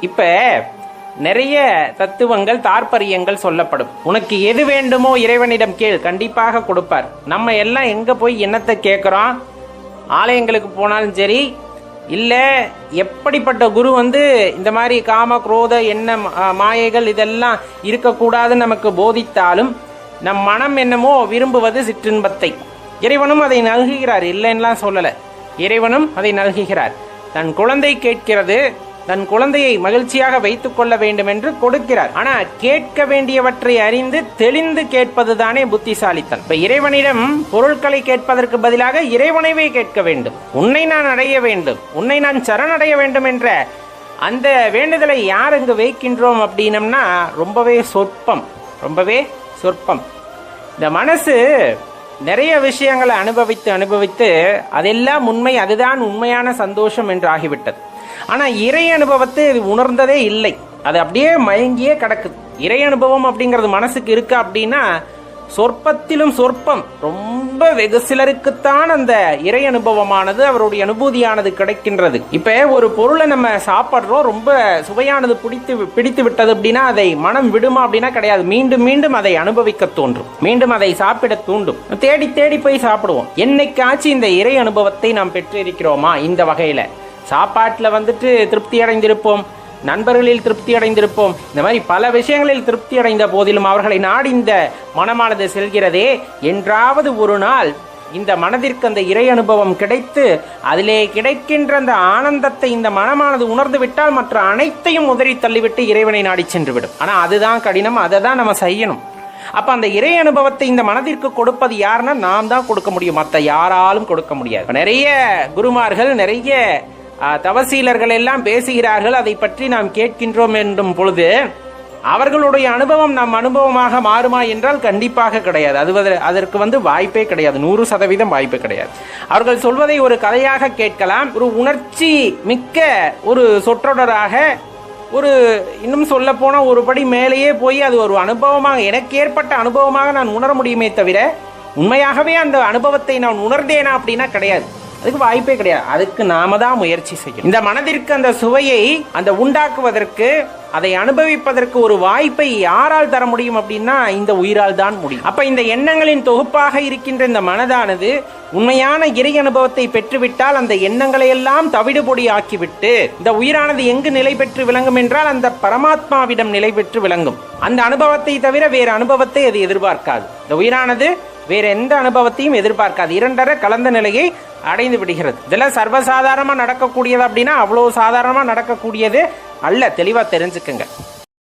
இப்ப நிறைய தத்துவங்கள் தாற்பரியங்கள் சொல்லப்படும். உனக்கு எது வேண்டுமோ இறைவனிடம் கேள் கண்டிப்பாக கொடுப்பார். நம்ம எல்லாம் எங்க போய் என்னத்தை கேட்குறோம் ஆலயங்களுக்கு போனாலும் சரி இல்லை எப்படிப்பட்ட குரு வந்து இந்த மாதிரி காம குரோத எண்ண மாயைகள் இதெல்லாம் இருக்கக்கூடாதுன்னு நமக்கு போதித்தாலும் நம் மனம் என்னமோ விரும்புவது சிற்றின்பத்தை. இறைவனும் அதை நல்குகிறார் இல்லைன்னுலாம் சொல்லலை. இறைவனும் அதை நல்குகிறார். தன் குழந்தை கேட்கிறது தன் குழந்தையை மகிழ்ச்சியாக வைத்துக் கொள்ள வேண்டும் என்று கொடுக்கிறார். ஆனா கேட்க வேண்டியவற்றை அறிந்து தெளிந்து கேட்பதுதானே புத்திசாலித்தன். இப்ப இறைவனிடம் பொருட்களை கேட்பதற்கு பதிலாக இறைவனைவே கேட்க வேண்டும். உன்னை நான் அடைய வேண்டும். உன்னை நான் சரணடைய வேண்டும் என்ற அந்த வேண்டுதலை யார் அங்கு வைக்கின்றோம் அப்படின்னம்னா ரொம்பவே சொற்பம். ரொம்பவே சொற்பம். இந்த மனசு நிறைய விஷயங்களை அனுபவித்து அனுபவித்து அதெல்லாம் உண்மை அதுதான் உண்மையான சந்தோஷம் என்று ஆகிவிட்டது. ஆனா இறை அனுபவத்தை இது உணர்ந்ததே இல்லை. அது அப்படியே மயங்கியே கிடக்குது இறை அனுபவம் அப்படிங்கிறது மனசுக்கு இருக்கா அப்படின்னா சொற்பத்திலும் சொற்பம். ரொம்ப வெகு சிலருக்குத்தான் அந்த இறை அனுபவமானது அவருடைய அனுபூதியானது கிடைக்கின்றது. இப்ப ஒரு பொருளை நம்ம சாப்பிட்றோம் ரொம்ப சுவையானது பிடித்து பிடித்து விட்டது அப்படின்னா அதை மனம் விடுமா அப்படின்னா கிடையாது. மீண்டும் மீண்டும் அதை அனுபவிக்க தோன்றும். மீண்டும் அதை சாப்பிட தூண்டும். தேடி தேடி போய் சாப்பிடுவோம். என்னைக்காச்சும் இந்த இறை அனுபவத்தை நாம் பெற்றிருக்கிறோமா? இந்த வகையில. சாப்பாட்டில் வந்துட்டு திருப்தி அடைந்திருப்போம் நண்பர்களில் திருப்தி அடைந்திருப்போம். இந்த மாதிரி பல விஷயங்களில் திருப்தி அடைந்த போதிலும் அவர்களை நாடி இந்த மனமானது செல்கிறதே. என்றாவது ஒரு நாள் இந்த மனதிற்கு அந்த இறை அனுபவம் கிடைத்து அதிலே கிடைக்கின்ற அந்த ஆனந்தத்தை இந்த மனமானது உணர்ந்து விட்டால் மற்ற அனைத்தையும் உதறி தள்ளிவிட்டு இறைவனை நாடி சென்று விடும் அதுதான் கடினம் அதை தான் நம்ம செய்யணும். அப்ப அந்த இறை அனுபவத்தை இந்த மனதிற்கு கொடுப்பது யாருன்னா நாம் தான் கொடுக்க முடியும். மற்ற யாராலும் கொடுக்க முடியாது. நிறைய குருமார்கள் நிறைய தவசீலர்கள் எல்லாம் பேசுகிறார்கள் அதை பற்றி நாம் கேட்கின்றோம் என்றும் பொழுது அவர்களுடைய அனுபவம் நம் அனுபவமாக மாறுமா என்றால் கண்டிப்பாக கிடையாது. அது அதற்கு வந்து வாய்ப்பே கிடையாது. நூறு சதவீதம் வாய்ப்பே கிடையாது. அவர்கள் சொல்வதை ஒரு கதையாக கேட்கலாம். ஒரு உணர்ச்சி மிக்க ஒரு சொற்றொடராக ஒரு இன்னும் சொல்ல போனால் ஒரு படி மேலேயே போய் அது ஒரு அனுபவமாக எனக்கு ஏற்பட்ட அனுபவமாக நான் உணர முடியுமே தவிர உண்மையாகவே அந்த அனுபவத்தை நான் உணர்ந்தேனா அப்படின்னா கிடையாது. அதுக்கு வாய்ப்பே கிடையாது. அதுக்கு நாம தான் முயற்சி செய்யணும். இந்த மனதிற்கு அந்த சுவையை அந்த உண்டாக்குவதற்கு அதை அனுபவிப்பதற்கு ஒரு வாய்ப்பை யாரால் தர முடியும் அப்படின்னா இந்த உயிரால் தான் முடியும். அப்ப இந்த எண்ணங்களின் தொகுப்பாக இருக்கின்ற இந்த மனதானது உண்மையான இறை அனுபவத்தை பெற்றுவிட்டால் அந்த எண்ணங்களை எல்லாம் தவிடுபொடி ஆக்கிவிட்டு இந்த உயிரானது எங்கு நிலை பெற்று விளங்கும் என்றால் அந்த பரமாத்மாவிடம் நிலை பெற்று விளங்கும். அந்த அனுபவத்தை தவிர வேறு அனுபவத்தை அது எதிர்பார்க்காது. இந்த உயிரானது வேற எந்த அனுபவத்தையும் எதிர்பார்க்காது. இரண்டரை கலந்த நிலையை அடைந்து விடுகிறது. இதெல்லாம் சர்வசாதாரணமா நடக்கக்கூடியது அப்படின்னா அவ்வளவு சாதாரணமா நடக்கக்கூடியது அல்ல. தெளிவா தெரிஞ்சுக்குங்க.